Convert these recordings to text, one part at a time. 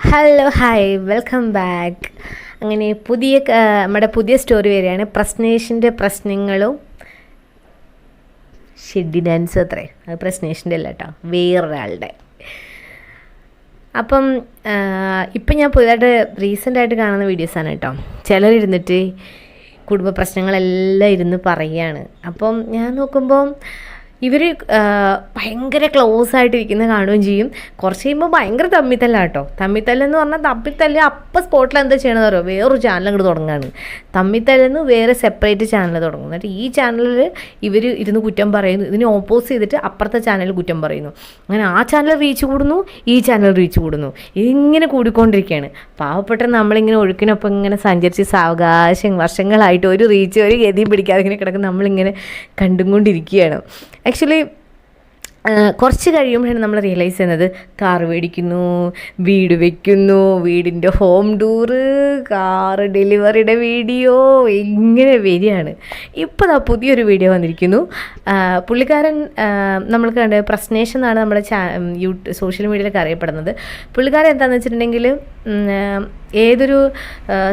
Hello hi welcome back അങ്ങനെ പുതിയ നമ്മുടെ പുതിയ സ്റ്റോറി വരികയാണ് പ്രശ്നേഷിന്റെ പ്രശ്നങ്ങളും ഷെഡി ഡാൻസ് അത്രേ. അത് പ്രശ്നേഷിന്റെ അല്ല കേട്ടോ വേറൊരാളുടെ. അപ്പം ഇപ്പം ഞാൻ പുതിയതായിട്ട് റീസെന്റായിട്ട് കാണുന്ന വീഡിയോസാണ് കേട്ടോ ചിലരിരുന്നിട്ട് കുടുംബ പ്രശ്നങ്ങളെല്ലാം ഇരുന്ന് പറയുകയാണ് അപ്പം ഞാൻ നോക്കുമ്പോൾ ഇവർ ഭയങ്കര ക്ലോസ് ആയിട്ടിരിക്കുന്ന കാണുകയും ചെയ്യും. കുറച്ച് കഴിയുമ്പോൾ ഭയങ്കര തമ്മിത്തല്ല കേട്ടോ തമ്മിത്തല്ലെന്ന് പറഞ്ഞാൽ തമ്മിത്തല്ല അപ്പം സ്പോട്ടിൽ എന്താ ചെയ്യണമെന്ന് അറിയോ? വേറൊരു ചാനൽ അങ്ങോട്ട് തുടങ്ങുകയാണ് തമ്മിത്തല്ലെന്ന് വേറെ സെപ്പറേറ്റ് ചാനൽ തുടങ്ങും. എന്നിട്ട് ഈ ചാനലിൽ ഇവർ ഇരുന്ന് കുറ്റം പറയുന്നു. ഇതിനെ ഓപ്പോസ് ചെയ്തിട്ട് അപ്പുറത്തെ ചാനലിൽ കുറ്റം പറയുന്നു. അങ്ങനെ ആ ചാനൽ റീച്ച് കൂടുന്നു ഈ ചാനൽ റീച്ച് കൂടുന്നു. ഇതിങ്ങനെ കൂടിക്കൊണ്ടിരിക്കുകയാണ് പാവപ്പെട്ട നമ്മളിങ്ങനെ ഒഴുക്കിനൊപ്പം ഇങ്ങനെ സഞ്ചരിച്ച് സാവകാശം വർഷങ്ങളായിട്ട് ഒരു റീച്ച് ഒരു ഗതിയും പിടിക്കാതെ ഇങ്ങനെ കിടക്കുന്ന നമ്മളിങ്ങനെ കണ്ടും കൊണ്ടിരിക്കുകയാണ്. ആക്ച്വലി കുറച്ച് കഴിയുമ്പോഴാണ് നമ്മൾ റിയലൈസ് ചെയ്യുന്നത്. കാർ മേടിക്കുന്നു വീട് വെക്കുന്നു വീടിന്റെ ഹോം ടൂറ് കാറ് ഡെലിവറിയുടെ വീഡിയോ ഇങ്ങനെ വരികയാണ്. ഇപ്പോൾ ആ പുതിയൊരു വീഡിയോ വന്നിരിക്കുന്നു. പുള്ളിക്കാരൻ നമ്മൾ കണ്ട് പ്രശ്നേഷൻ എന്നാണ് നമ്മുടെ ചാ യൂട്യൂബ് സോഷ്യൽ മീഡിയയിലൊക്കെ അറിയപ്പെടുന്നത്. പുള്ളിക്കാരൻ എന്താണെന്ന് വെച്ചിട്ടുണ്ടെങ്കിൽ ഏതൊരു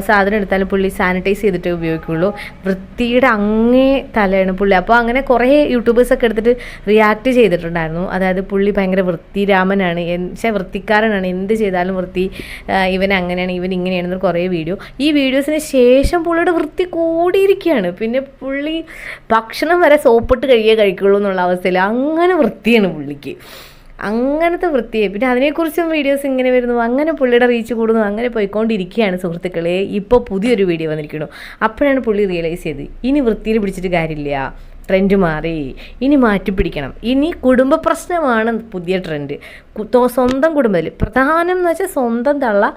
സാധനം എടുത്താലും പുള്ളി സാനിറ്റൈസ് ചെയ്തിട്ടേ ഉപയോഗിക്കുള്ളൂ. വൃത്തിയുടെ അങ്ങേ തലയാണ് പുള്ളി. അപ്പോൾ അങ്ങനെ കുറേ യൂട്യൂബേഴ്സൊക്കെ എടുത്തിട്ട് റിയാക്ട് ചെയ്തിട്ടുണ്ടായിരുന്നു. അതായത് പുള്ളി ഭയങ്കര വൃത്തിരാമനാണ്. പക്ഷേ വൃത്തിക്കാരനാണ്. എന്ത് ചെയ്താലും വൃത്തി ഇവൻ അങ്ങനെയാണ് ഇവൻ ഇങ്ങനെയാണെന്ന് കുറേ വീഡിയോ. ഈ വീഡിയോസിന് ശേഷം പുള്ളിയുടെ വൃത്തി കൂടിയിരിക്കുകയാണ്. പിന്നെ പുള്ളി ഭക്ഷണം വരെ സോപ്പിട്ട് കഴിയേ കഴിക്കുള്ളൂ എന്നുള്ള അവസ്ഥയിൽ അങ്ങനെ വൃത്തിയാണ് പുള്ളിക്ക്. അങ്ങനത്തെ വൃത്തിയെ. പിന്നെ അതിനെക്കുറിച്ചും വീഡിയോസ് ഇങ്ങനെ വരുന്നു. അങ്ങനെ പുള്ളിയുടെ റീച്ച് കൂടുന്നു. അങ്ങനെ പോയിക്കൊണ്ടിരിക്കുകയാണ് സുഹൃത്തുക്കളെ. ഇപ്പോൾ പുതിയൊരു വീഡിയോ വന്നിരിക്കുന്നു. അപ്പോഴാണ് പുള്ളി റിയലൈസ് ചെയ്ത് ഇനി വൃത്തിയിൽ പിടിച്ചിട്ട് കാര്യമില്ല. ട്രെൻഡ് മാറി. ഇനി മാറ്റി പിടിക്കണം ഇനി കുടുംബ പ്രശ്നമാണ് പുതിയ ട്രെൻഡ് സ്വന്തം കുടുംബത്തിൽ. പ്രധാനം എന്ന് വെച്ചാൽ സ്വന്തം തള്ള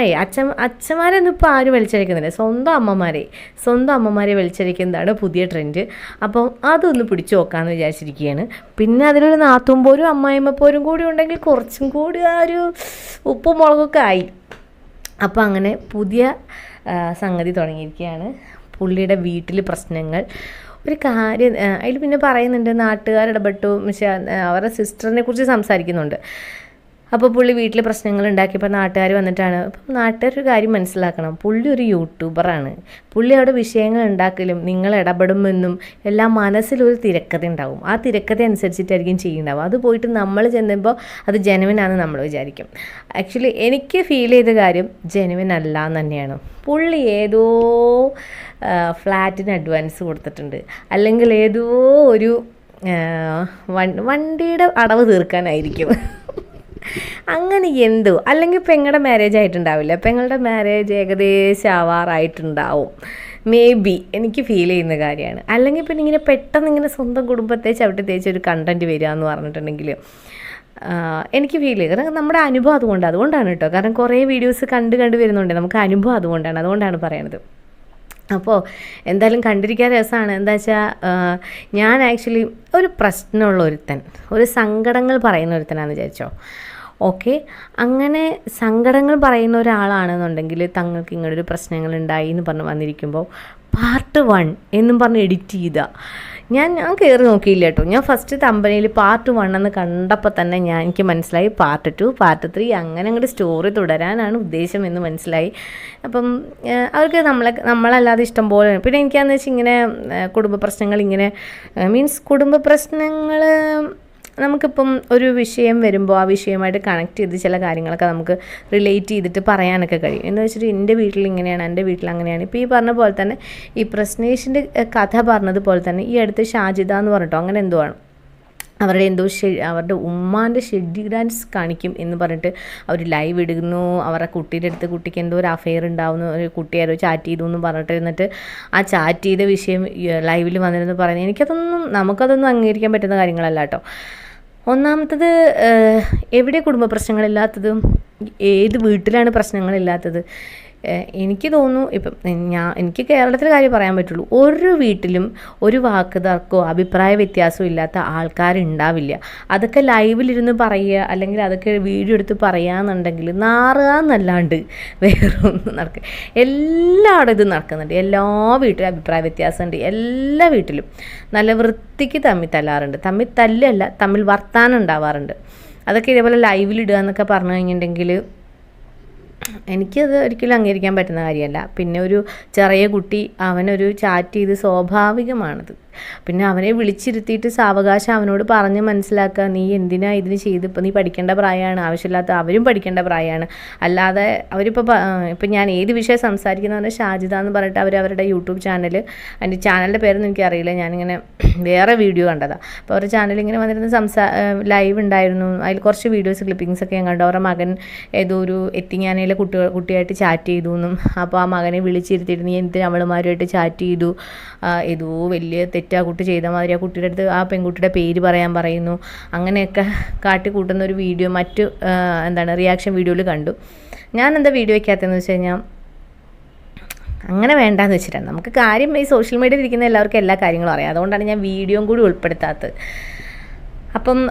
ഏയ് അച്ഛൻ അച്ഛന്മാരൊന്നും ഇപ്പോൾ ആരും വലിച്ചഴിക്കുന്നില്ല. സ്വന്തം അമ്മമാരെ സ്വന്തം അമ്മമാരെ വലിച്ചഴിക്കുന്നതാണ് പുതിയ ട്രെൻഡ് അപ്പം അതൊന്ന് പിടിച്ചു നോക്കാമെന്ന് വിചാരിച്ചിരിക്കുകയാണ്. പിന്നെ അതിലൊരു നാത്തും പോരും അമ്മായിമ്മ പോരും കൂടി ഉണ്ടെങ്കിൽ കുറച്ചും കൂടി ആ ഒരു ഉപ്പും മുളകൊക്കെ ആയി. അപ്പോൾ അങ്ങനെ പുതിയ സംഗതി തുടങ്ങിയിരിക്കുകയാണ്. പുള്ളിയുടെ വീട്ടിൽ പ്രശ്നങ്ങൾ. ഒരു കാര്യം അതിൽ പിന്നെ പറയുന്നുണ്ട് നാട്ടുകാരിടപെട്ടു പക്ഷേ അവരുടെ സിസ്റ്ററിനെ കുറിച്ച് സംസാരിക്കുന്നുണ്ട്. അപ്പോൾ പുള്ളി വീട്ടിൽ പ്രശ്നങ്ങൾ ഉണ്ടാക്കിയപ്പോൾ നാട്ടുകാർ വന്നിട്ടാണ് അപ്പം നാട്ടുകാർ ഒരു കാര്യം മനസ്സിലാക്കണം. പുള്ളി ഒരു യൂട്യൂബറാണ് പുള്ളി അവിടെ വിഷയങ്ങൾ ഉണ്ടാക്കലും നിങ്ങൾ ഇടപെടുമെന്നും എല്ലാം മനസ്സിലൊരു തിരക്കഥ ഉണ്ടാവും. ആ തിരക്കഥ അനുസരിച്ചിട്ടായിരിക്കും ചെയ്യുന്നുണ്ടാവും അത് പോയിട്ട് നമ്മൾ ചെന്നുമ്പോൾ അത് ജനുവിനാണെന്ന് നമ്മൾ വിചാരിക്കും. ആക്ച്വലി എനിക്ക് ഫീൽ ചെയ്ത കാര്യം ജനുവിൻ അല്ല എന്ന് തന്നെയാണ്. പുള്ളി ഏതോ ഫ്ലാറ്റിന് അഡ്വാൻസ് കൊടുത്തിട്ടുണ്ട്. അല്ലെങ്കിൽ ഏതോ ഒരു വണ്ടിയുടെ അടവ് തീർക്കാനായിരിക്കും. അങ്ങനെ എന്തോ? അല്ലെങ്കിൽ പെങ്ങളുടെ മാരേജ് ആയിട്ടുണ്ടാവില്ല? പെങ്ങളുടെ മാരേജ് ഏകദേശം ആവാറായിട്ടുണ്ടാവും. മേ ബി എനിക്ക് ഫീൽ ചെയ്യുന്ന കാര്യമാണ് അല്ലെങ്കിൽ പിന്നെ ഇങ്ങനെ പെട്ടെന്ന് ഇങ്ങനെ സ്വന്തം കുടുംബത്തെ ചവിട്ടി തേച്ച് ഒരു കണ്ടന്റ് വരിക എന്ന് പറഞ്ഞിട്ടുണ്ടെങ്കിൽ എനിക്ക് ഫീൽ ചെയ്യും. കാരണം നമ്മുടെ അനുഭവം അതുകൊണ്ട് അതുകൊണ്ടാണ് കേട്ടോ കാരണം കുറേ വീഡിയോസ് കണ്ട് കണ്ട് വരുന്നുണ്ട്. നമുക്ക് അനുഭവം അതുകൊണ്ടാണ്. അതുകൊണ്ടാണ് പറയണത്. അപ്പോൾ എന്തായാലും കണ്ടിരിക്കാൻ രസമാണ് എന്താ വെച്ചാൽ ഞാൻ ആക്ച്വലി ഒരു പ്രശ്നമുള്ള ഒരുത്തൻ. ഒരു സങ്കടങ്ങൾ പറയുന്ന ഒരുത്തനാണെന്ന് വിചാരിച്ചോ? ഓക്കെ. അങ്ങനെ സങ്കടങ്ങൾ പറയുന്ന ഒരാളാണെന്നുണ്ടെങ്കിൽ തങ്ങൾക്ക് ഇങ്ങനൊരു പ്രശ്നങ്ങൾ ഉണ്ടായി എന്ന് പറഞ്ഞ് വന്നിരിക്കുമ്പോൾ പാർട്ട് വൺ എന്നും പറഞ്ഞ് എഡിറ്റ് ചെയ്ത. ഞാൻ ഞാൻ കയറി നോക്കിയില്ല കേട്ടോ. ഞാൻ ഫസ്റ്റ് തമ്പനയിൽ പാർട്ട് വൺ എന്ന് കണ്ടപ്പോൾ തന്നെ ഞാൻ എനിക്ക് മനസ്സിലായി പാർട്ട് ടു പാർട്ട് ത്രീ അങ്ങനെ അങ്ങോട്ട് സ്റ്റോറി തുടരാനാണ് ഉദ്ദേശം എന്ന് മനസ്സിലായി. അപ്പം അവർക്ക് നമ്മളെ നമ്മളല്ലാതെ ഇഷ്ടം പോലെ. പിന്നെ എനിക്കാന്ന് വെച്ചാൽ ഇങ്ങനെ കുടുംബ പ്രശ്നങ്ങൾ ഇങ്ങനെ മീൻസ് കുടുംബ പ്രശ്നങ്ങൾ നമുക്കിപ്പം ഒരു വിഷയം വരുമ്പോൾ ആ വിഷയമായിട്ട് കണക്ട് ചെയ്ത് ചില കാര്യങ്ങളൊക്കെ നമുക്ക് റിലേറ്റ് ചെയ്തിട്ട് പറയാനൊക്കെ കഴിയും. എന്ന് വെച്ചിട്ട് എന്റെ വീട്ടിൽ ഇങ്ങനെയാണ് എന്റെ വീട്ടിൽ അങ്ങനെയാണ്. ഇപ്പോൾ ഈ പറഞ്ഞ പോലെ തന്നെ ഈ പ്രശ്നേഷിന്റെ കഥ പറഞ്ഞതുപോലെ തന്നെ ഈ അടുത്ത് ഷാജിദ എന്ന് പറഞ്ഞിട്ടോ അങ്ങനെ എന്തോ ആണ്. അവരുടെ എന്തോ അവരുടെ ഉമ്മാന്റെ ഷെഡ്യൂൾ ഡാൻസ് കാണിക്കും എന്ന് പറഞ്ഞിട്ട് അവർ ലൈവ് ഇടുന്നു. അവരുടെ കുട്ടിയുടെ അടുത്ത് കുട്ടിക്ക് എന്തോ ഒരു അഫെയർ ഉണ്ടാവുന്നു. ഒരു കുട്ടിയാരോ ചാറ്റ് ചെയ്തു എന്ന് പറഞ്ഞിട്ട് എന്നിട്ട് ആ ചാറ്റ് ചെയ്ത വിഷയം ലൈവിൽ വന്നിരുന്നു പറയുന്നത്. എനിക്കതൊന്നും നമുക്കതൊന്നും അംഗീകരിക്കാൻ പറ്റുന്ന കാര്യങ്ങളല്ല കേട്ടോ. ഒന്നാമത്തത് എവിടെ കുടുംബ പ്രശ്നങ്ങളില്ലാത്തതും ഏത് വീട്ടിലാണ് പ്രശ്നങ്ങളില്ലാത്തത്? എനിക്ക് തോന്നുന്നു ഇപ്പം ഞാൻ എനിക്ക് കേരളത്തിലെ കാര്യം പറയാൻ പറ്റുള്ളൂ. ഒരു വീട്ടിലും ഒരു വാക്ക് തർക്കമോ അഭിപ്രായ വ്യത്യാസമോ ഇല്ലാത്ത ആൾക്കാരുണ്ടാവില്ല. അതൊക്കെ ലൈവിലിരുന്ന് പറയുക അല്ലെങ്കിൽ അതൊക്കെ വീഡിയോ എടുത്ത് പറയുകയെന്നുണ്ടെങ്കിൽ നാറുക എന്നല്ലാണ്ട് വേറൊന്നും നടക്കുക എല്ലായിടും ഇത് നടക്കുന്നുണ്ട്. എല്ലാ വീട്ടിലും അഭിപ്രായ വ്യത്യാസമുണ്ട്. എല്ലാ വീട്ടിലും നല്ല വൃത്തിക്ക് തമ്മിൽ തല്ലാറുണ്ട്. തമ്മിൽ തല്ലല്ല തമ്മിൽ വർത്താനം ഉണ്ടാവാറുണ്ട്. അതൊക്കെ ഇതേപോലെ ലൈവിലിടുക എന്നൊക്കെ പറഞ്ഞു കഴിഞ്ഞിട്ടുണ്ടെങ്കിൽ എനിക്കത് ഒരിക്കലും അംഗീകരിക്കാൻ പറ്റുന്ന കാര്യമല്ല. പിന്നെ ഒരു ചെറിയ കുട്ടി അവനൊരു ചാറ്റ് ചെയ്ത് സ്വാഭാവികമാണത്. പിന്നെ അവനെ വിളിച്ചിരുത്തിയിട്ട് സാവകാശം അവനോട് പറഞ്ഞ് മനസ്സിലാക്കുക നീ എന്തിനാ ഇതിന് ചെയ്ത്? ഇപ്പം നീ പഠിക്കേണ്ട പ്രായമാണ് ആവശ്യമില്ലാത്ത അവരും പഠിക്കേണ്ട പ്രായമാണ്. അല്ലാതെ അവരിപ്പോൾ ഇപ്പം ഞാൻ ഏത് വിഷയം സംസാരിക്കുന്ന പറഞ്ഞാൽ ഷാജിദ എന്ന് പറഞ്ഞിട്ട് അവർ അവരുടെ യൂട്യൂബ് ചാനൽ അതിന്റെ ചാനലിന്റെ പേരൊന്നും എനിക്കറിയില്ല ഞാനിങ്ങനെ വേറെ വീഡിയോ കണ്ടതാണ് അപ്പോൾ അവരുടെ ചാനൽ ഇങ്ങനെ വന്നിരുന്ന സംസാ ലൈവ് ഉണ്ടായിരുന്നു. അതിൽ കുറച്ച് വീഡിയോസ് ക്ലിപ്പിങ്സ് ഒക്കെ ഞാൻ കണ്ടു. അവരുടെ മകൻ ഏതോ ഒരു എത്തിങ്ങാനയിലെ കുട്ടികൾ കുട്ടിയായിട്ട് ചാറ്റ് ചെയ്തു എന്നും. അപ്പോൾ ആ മകനെ വിളിച്ചിരുത്തിയിട്ട് നീ എന്തിന് അവളുമാരുമായിട്ട് ചാറ്റ് ചെയ്തു? ഏതോ വലിയ തെറ്റാ കുട്ടി ചെയ്ത മാതിരി ആ കുട്ടിയുടെ അടുത്ത് ആ പെൺകുട്ടിയുടെ പേര് പറയാൻ പറയുന്നു. അങ്ങനെയൊക്കെ കാട്ടിക്കൂട്ടുന്ന ഒരു വീഡിയോ മറ്റു എന്താണ് റിയാക്ഷൻ വീഡിയോയിൽ കണ്ടു. ഞാൻ എന്താ വീഡിയോ വയ്ക്കാത്തതെന്ന് വെച്ച് കഴിഞ്ഞാൽ അങ്ങനെ വേണ്ടാന്ന് വെച്ചിട്ടാണ്. നമുക്ക് കാര്യം ഈ സോഷ്യൽ മീഡിയയിൽ ഇരിക്കുന്ന എല്ലാവർക്കും എല്ലാ കാര്യങ്ങളും അറിയാം. അതുകൊണ്ടാണ് ഞാൻ വീഡിയോയും കൂടി ഉൾപ്പെടുത്താത്തത്. അപ്പം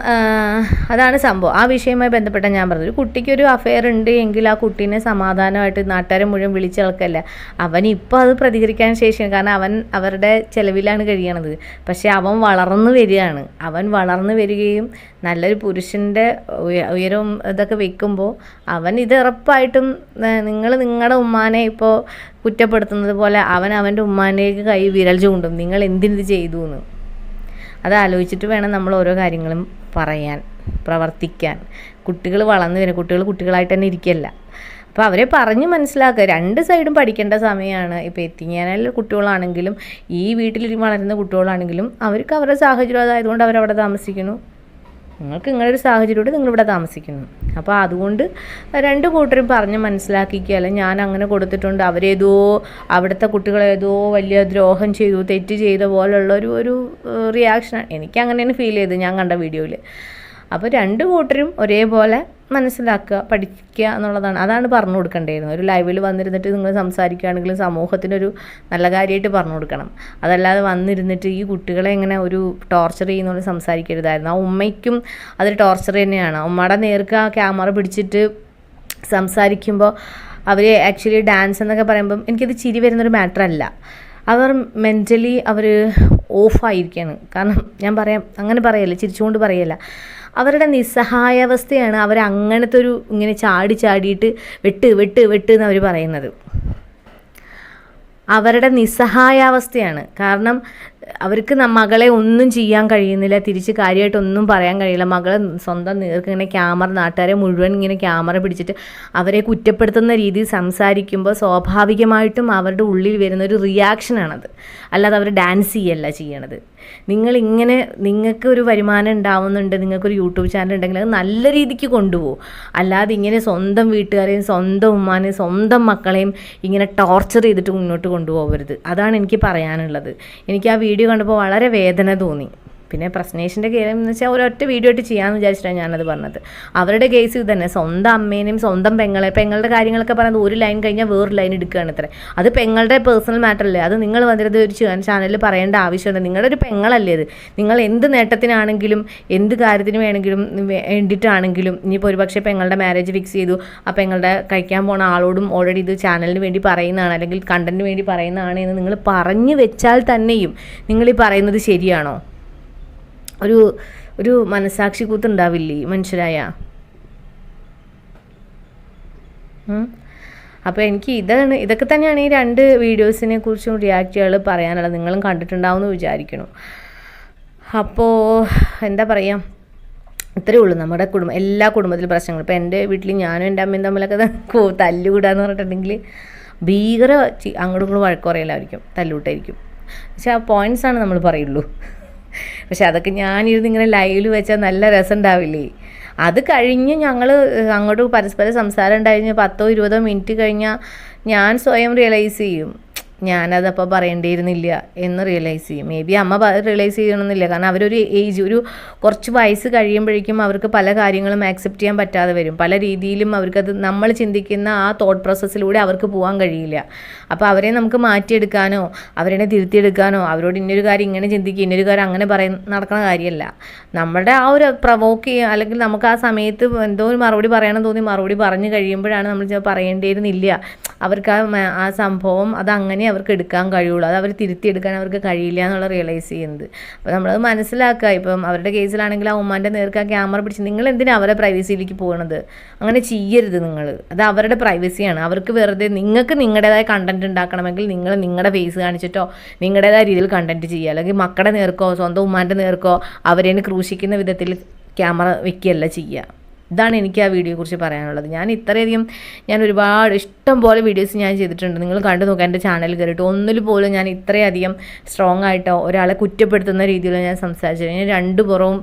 അതാണ് സംഭവം. ആ വിഷയവുമായി ബന്ധപ്പെട്ട ഞാൻ പറഞ്ഞത് ഒരു കുട്ടിക്കൊരു അഫെയർ ഉണ്ട് എങ്കിൽ ആ കുട്ടീനെ സമാധാനമായിട്ട് നാട്ടുകാരെ മുഴുവൻ വിളിച്ചിളക്കല്ല അവൻ ഇപ്പോൾ അത് പ്രതികരിക്കാൻ ശേഷിയാണ്. കാരണം അവൻ അവരുടെ ചിലവിലാണ് കഴിയണത്. പക്ഷേ അവൻ വളർന്നു വരികയാണ്. അവൻ വളർന്നു വരികയും നല്ലൊരു പുരുഷന്റെ ഉയരവും ഇതൊക്കെ വെക്കുമ്പോൾ അവൻ ഇത് ഉറപ്പായിട്ടും നിങ്ങൾ നിങ്ങളുടെ ഉമ്മാനെ ഇപ്പോൾ കുറ്റപ്പെടുത്തുന്നത് പോലെ അവൻ അവന്റെ ഉമ്മാനേക്ക് കൈ വിരൽ ചൂണ്ടും. നിങ്ങൾ എന്തിനിത് ചെയ്തു എന്ന് അത് ആലോചിച്ചിട്ട് വേണം നമ്മൾ ഓരോ കാര്യങ്ങളും പറയാൻ പ്രവർത്തിക്കാൻ. കുട്ടികൾ വളർന്നു വരും കുട്ടികൾ കുട്ടികളായിട്ട് തന്നെ ഇരിക്കല്ല. അപ്പോൾ അവരെ പറഞ്ഞ് മനസ്സിലാക്കുക. രണ്ട് സൈഡും പഠിക്കേണ്ട സമയമാണ്. ഇപ്പോൾ എത്തിങ്ങാനുള്ള കുട്ടികളാണെങ്കിലും ഈ വീട്ടിൽ വളരുന്ന കുട്ടികളാണെങ്കിലും അവർക്ക് അവരുടെ സാഹചര്യം അതായതുകൊണ്ട് അവരവിടെ താമസിക്കുന്നു. നിങ്ങൾക്ക് ഇങ്ങനൊരു സാഹചര്യത്തോടെ നിങ്ങളിവിടെ താമസിക്കുന്നു. അപ്പോൾ അതുകൊണ്ട് രണ്ട് കൂട്ടരും പറഞ്ഞ് മനസ്സിലാക്കിക്കുക അല്ല ഞാൻ അങ്ങനെ കൊടുത്തിട്ടുണ്ട് അവരേതോ അവിടുത്തെ കുട്ടികളേതോ വലിയ ദ്രോഹം ചെയ്തു തെറ്റ് ചെയ്ത പോലുള്ള ഒരു ഒരു റിയാക്ഷനാണ് എനിക്ക് അങ്ങനെയാണ് ഫീൽ ചെയ്തത് ഞാൻ കണ്ട വീഡിയോയിൽ അപ്പോൾ രണ്ട് കൂട്ടരും ഒരേപോലെ മനസ്സിലാക്കുക പഠിക്കുക എന്നുള്ളതാണ്. അതാണ് പറഞ്ഞു കൊടുക്കേണ്ടിയിരുന്നത്. ഒരു ലൈവിൽ വന്നിരുന്നിട്ട് നിങ്ങൾ സംസാരിക്കുകയാണെങ്കിലും സമൂഹത്തിനൊരു നല്ല കാര്യമായിട്ട് പറഞ്ഞു കൊടുക്കണം. അതല്ലാതെ വന്നിരുന്നിട്ട് ഈ കുട്ടികളെ എങ്ങനെ ഒരു ടോർച്ചർ ചെയ്യുന്നതുകൊണ്ട് സംസാരിക്കരുതായിരുന്നു. ആ ഉമ്മയ്ക്കും അതൊരു ടോർച്ചർ തന്നെയാണ്. ഉമ്മയുടെ നേർക്ക് ആ ക്യാമറ പിടിച്ചിട്ട് സംസാരിക്കുമ്പോൾ അവർ ആക്ച്വലി ഡാൻസ് എന്നൊക്കെ പറയുമ്പം എനിക്കത് ചിരി വരുന്നൊരു മാറ്റർ അല്ല. അവർ മെന്റലി അവർ ഓഫായിരിക്കുകയാണ് കാരണം ഞാൻ പറയാം അങ്ങനെ പറയല്ലേ ചിരിച്ചുകൊണ്ട് പറയല്ല. അവരുടെ നിസ്സഹായാവസ്ഥയാണ് അവർ അങ്ങനത്തെ ഒരു ഇങ്ങനെ ചാടി ചാടിയിട്ട് വെട്ട് വെട്ട് വെട്ട് എന്ന് അവർ പറയുന്നത്. അവരുടെ നിസ്സഹായാവസ്ഥയാണ്. കാരണം അവർക്ക് മകളെ ഒന്നും ചെയ്യാൻ കഴിയുന്നില്ല തിരിച്ച് കാര്യമായിട്ടൊന്നും പറയാൻ കഴിയില്ല. മകളെ സ്വന്തം നേർക്ക് ഇങ്ങനെ ക്യാമറ നാട്ടുകാരെ മുഴുവൻ ഇങ്ങനെ ക്യാമറ പിടിച്ചിട്ട് അവരെ കുറ്റപ്പെടുത്തുന്ന രീതിയിൽ സംസാരിക്കുമ്പോൾ സ്വാഭാവികമായിട്ടും അവരുടെ ഉള്ളിൽ വരുന്ന ഒരു റിയാക്ഷനാണത് അല്ലാതെ അവർ ഡാൻസ് ചെയ്യല്ല ചെയ്യണത്. നിങ്ങളിങ്ങനെ നിങ്ങൾക്ക് ഒരു വരുമാനം ഉണ്ടാവുന്നുണ്ട് നിങ്ങൾക്കൊരു യൂട്യൂബ് ചാനൽ ഉണ്ടെങ്കിൽ അത് നല്ല രീതിക്ക് കൊണ്ടുപോകും. അല്ലാതെ ഇങ്ങനെ സ്വന്തം വീട്ടുകാരെയും സ്വന്തം ഉമ്മാനെയും സ്വന്തം മക്കളെയും ഇങ്ങനെ ടോർച്ചർ ചെയ്തിട്ട് മുന്നോട്ട് കൊണ്ടുപോകരുത്. അതാണ് എനിക്ക് പറയാനുള്ളത്. എനിക്ക് ആ വീഡിയോ കണ്ടപ്പോൾ വളരെ വേദന തോന്നി. പിന്നെ പ്രശ്നേഷിന്റെ കേസ് എന്ന് വെച്ചാൽ ഒരൊറ്റ വീഡിയോ ആയിട്ട് ചെയ്യാമെന്ന് വിചാരിച്ചിട്ടാണ് ഞാനത് പറഞ്ഞത്. അവരുടെ കേസ് ഇത് തന്നെ. സ്വന്തം അമ്മേനെയും സ്വന്തം പെങ്ങളെ പെങ്ങളുടെ കാര്യങ്ങളൊക്കെ പറയുന്നത് ഒരു ലൈൻ കഴിഞ്ഞാൽ വേറൊരു ലൈൻ എടുക്കുകയാണ് ഇത്ര. അത് പെങ്ങളുടെ പേഴ്സണൽ മാറ്റർ അല്ലേ? അത് നിങ്ങൾ വന്നിരുന്നത് ഒരു ചാനലിൽ പറയേണ്ട ആവശ്യമുണ്ട്. നിങ്ങളുടെ ഒരു പെങ്ങളല്ലേ അത് നിങ്ങൾ എന്ത് നേട്ടത്തിനാണെങ്കിലും എന്ത് കാര്യത്തിന് വേണമെങ്കിലും വേണ്ടിയിട്ടാണെങ്കിലും ഇനിയിപ്പോൾ ഒരുപക്ഷെ പെങ്ങളുടെ മാരേജ് ഫിക്സ് ചെയ്തു. ആ പെങ്ങളുടെ കഴിക്കാൻ പോണ ആളോടും ഓൾറെഡി ഇത് ചാനലിന് വേണ്ടി പറയുന്നതാണ്. അല്ലെങ്കിൽ കണ്ടന്റിന് വേണ്ടി പറയുന്നതാണ് എന്ന് നിങ്ങൾ പറഞ്ഞു വെച്ചാൽ തന്നെയും നിങ്ങൾ ഈ പറയുന്നത് ശരിയാണോ? ഒരു ഒരു മനസാക്ഷി കൂത്തുണ്ടാവില്ലേ മനുഷ്യരായ? അപ്പോൾ എനിക്ക് ഇതാണ് ഇതൊക്കെ തന്നെയാണ് ഈ രണ്ട് വീഡിയോസിനെ കുറിച്ചും റിയാക്റ്റുകൾ പറയാനുള്ളത്. നിങ്ങളും കണ്ടിട്ടുണ്ടാവുമെന്ന് വിചാരിക്കണം അപ്പോൾ എന്താ പറയുക ഇത്രയേ ഉള്ളൂ നമ്മുടെ കുടുംബം എല്ലാ കുടുംബത്തിലും പ്രശ്നങ്ങൾ. ഇപ്പോൾ എന്റെ വീട്ടിൽ ഞാനും എന്റെ അമ്മയും തമ്മിലൊക്കെ തല്ലുകൂടാന്ന് പറഞ്ഞിട്ടുണ്ടെങ്കിൽ ഭീകര അങ്ങോട്ടും ഇങ്ങോട്ടും വഴക്കുറയില്ലായിരിക്കും തല്ലുകൂട്ടായിരിക്കും. പക്ഷേ ആ പോയിന്റ്സാണ് നമ്മൾ പറയുള്ളൂ. പക്ഷെ അതൊക്കെ ഞാനിരുന്ന് ഇങ്ങനെ ലൈവിൽ വെച്ചാൽ നല്ല രസം ഉണ്ടാവില്ലേ? അത് കഴിഞ്ഞ് ഞങ്ങൾ അങ്ങോട്ട് പരസ്പരം സംസാരം ഉണ്ടായിരുന്നു പത്തോ ഇരുപതോ മിനിറ്റ് കഴിഞ്ഞാൽ ഞാൻ സ്വയം റിയലൈസ് ചെയ്യും. ഞാനതപ്പോൾ പറയേണ്ടിയിരുന്നില്ല എന്ന് റിയലൈസ് ചെയ്യും. മേ ബി അമ്മ റിയലൈസ് ചെയ്യണമെന്നില്ല. കാരണം അവരൊരു ഏജ് ഒരു കുറച്ച് വയസ്സ് കഴിയുമ്പോഴേക്കും അവർക്ക് പല കാര്യങ്ങളും ആക്സെപ്റ്റ് ചെയ്യാൻ പറ്റാതെ വരും. പല രീതിയിലും അവർക്കത് നമ്മൾ ചിന്തിക്കുന്ന ആ തോട്ട് പ്രോസസ്സിലൂടെ അവർക്ക് പോകാൻ കഴിയില്ല. അപ്പോൾ അവരെ നമുക്ക് മാറ്റിയെടുക്കാനോ അവരെ തിരുത്തിയെടുക്കാനോ അവരോട് ഇന്നൊരു കാര്യം ഇങ്ങനെ ചിന്തിക്കുക ഇന്നൊരു കാര്യം അങ്ങനെ പറയ നടക്കുന്ന കാര്യമല്ല നമ്മുടെ ആ ഒരു പ്രവോക്ക് ചെയ്യുക അല്ലെങ്കിൽ നമുക്ക് ആ സമയത്ത് എന്തോ ഒരു മറുപടി പറയണം തോന്നി മറുപടി പറഞ്ഞു കഴിയുമ്പോഴാണ് നമ്മൾ പറയേണ്ടിയിരുന്നില്ല. അവർക്ക് ആ ആ സംഭവം അത് അങ്ങനെ അവർക്ക് എടുക്കാൻ കഴിയുള്ളൂ. അത് അവർ തിരുത്തിയെടുക്കാൻ അവർക്ക് കഴിയില്ല എന്നുള്ള റിയലൈസ് ചെയ്യുന്നത്. അപ്പോൾ നമ്മളത് മനസ്സിലാക്കുക. ഇപ്പം അവരുടെ കേസിലാണെങ്കിൽ ആ ഉമ്മാന്റെ നേർക്ക് ആ ക്യാമറ പിടിച്ച് നിങ്ങൾ എന്തിനാണ് അവരെ പ്രൈവസിയിലേക്ക് പോകുന്നത് അങ്ങനെ ചെയ്യരുത് നിങ്ങൾ. അത് അവരുടെ പ്രൈവസിയാണ് അവർക്ക് വെറുതെ നിങ്ങൾക്ക് നിങ്ങളുടേതായ കണ്ടന്റ് ഉണ്ടാക്കണമെങ്കിൽ നിങ്ങൾ നിങ്ങളുടെ ഫേസ് കാണിച്ചിട്ടോ നിങ്ങളുടേതായ രീതിയിൽ കണ്ടന്റ് ചെയ്യുക. അല്ലെങ്കിൽ മക്കളുടെ നേർക്കോ സ്വന്തം ഉമ്മാന്റെ നേർക്കോ അവരെ ക്രൂശിക്കുന്ന വിധത്തിൽ ക്യാമറ വെക്കുകയല്ല ചെയ്യുക. ഇതാണ് എനിക്ക് ആ വീഡിയോയെ കുറിച്ച് പറയാനുള്ളത്. ഞാൻ ഇത്രയധികം ഞാൻ ഒരുപാട് ഇഷ്ടം പോലെ വീഡിയോസ് ഞാൻ ചെയ്തിട്ടുണ്ട്. നിങ്ങൾ കണ്ടു നോക്കുക എന്റെ ചാനൽ കയറിയിട്ട്. ഒന്നിൽ പോലും ഞാൻ ഇത്രയധികം സ്ട്രോങ് ആയിട്ടോ ഒരാളെ കുറ്റപ്പെടുത്തുന്ന രീതിയിലോ ഞാൻ സംസാരിച്ചു ഞാൻ രണ്ടു പുറവും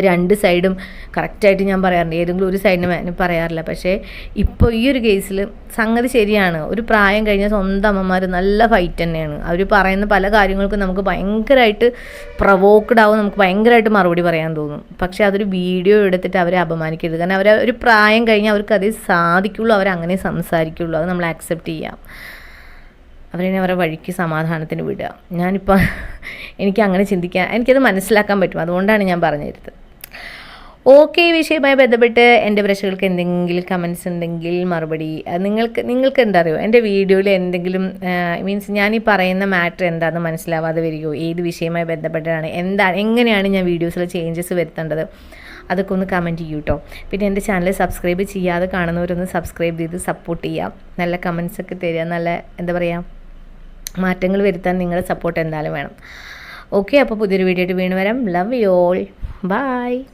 രണ്ട് സൈഡും കറക്റ്റായിട്ട് ഞാൻ പറയാറുണ്ട്. ഏതെങ്കിലും ഒരു സൈഡിന് പറയാറില്ല. പക്ഷേ ഇപ്പോൾ ഈ ഒരു കേസിൽ സംഗതി ശരിയാണ്. ഒരു പ്രായം കഴിഞ്ഞ സ്വന്തം അമ്മമാർ നല്ല ഫൈറ്റ് തന്നെയാണ്. അവർ പറയുന്ന പല കാര്യങ്ങൾക്കും നമുക്ക് ഭയങ്കരമായിട്ട് പ്രവോക്ഡ് ആവും. നമുക്ക് ഭയങ്കരമായിട്ട് മറുപടി പറയാൻ തോന്നും. പക്ഷേ അതൊരു വീഡിയോ എടുത്തിട്ട് അവരെ അപമാനിക്കരുത്. കാരണം അവർ ഒരു പ്രായം കഴിഞ്ഞാൽ അവർക്ക് അതേ സാധിക്കുള്ളൂ. അവരങ്ങനെ സംസാരിക്കുള്ളൂ. അത് നമ്മൾ ആക്സെപ്റ്റ് ചെയ്യാം. അവരെ അവരെ വഴിക്ക് സമാധാനത്തിന് വിടുക. ഞാനിപ്പോൾ എനിക്ക് അങ്ങനെ ചിന്തിക്കാൻ എനിക്കത് മനസ്സിലാക്കാൻ പറ്റും. അതുകൊണ്ടാണ് ഞാൻ പറഞ്ഞു തരുന്നത് ഓക്കെ ഈ വിഷയവുമായി ബന്ധപ്പെട്ട് എന്റെ പ്രശ്നങ്ങൾക്ക് എന്തെങ്കിലും കമൻസ് ഉണ്ടെങ്കിൽ മറുപടി നിങ്ങൾക്ക് നിങ്ങൾക്ക് എന്താ അറിയോ എന്റെ വീഡിയോയിൽ എന്തെങ്കിലും മീൻസ് ഞാൻ ഈ പറയുന്ന മാറ്റർ എന്താണെന്ന് മനസ്സിലാവാതെ വരികയോ ഏത് വിഷയവുമായി ബന്ധപ്പെട്ടാണ് എന്താണ് എങ്ങനെയാണ് ഞാൻ വീഡിയോസിൽ ചേഞ്ചസ് വരുത്തേണ്ടത്? അതൊക്കെ ഒന്ന് കമന്റ് ചെയ്യൂ കേട്ടോ പിന്നെ എന്റെ ചാനൽ സബ്സ്ക്രൈബ് ചെയ്യാതെ കാണുന്നവരൊന്ന് സബ്സ്ക്രൈബ് ചെയ്ത് സപ്പോർട്ട് ചെയ്യാം. നല്ല കമൻസ് ഒക്കെ തരിക നല്ല എന്താ പറയുക മാറ്റങ്ങൾ വരുത്താൻ നിങ്ങളുടെ സപ്പോർട്ട് എന്തായാലും വേണം. ഓക്കെ അപ്പോൾ പുതിയൊരു വീഡിയോ ആയിട്ട് വീണ് വരാം. Love you all by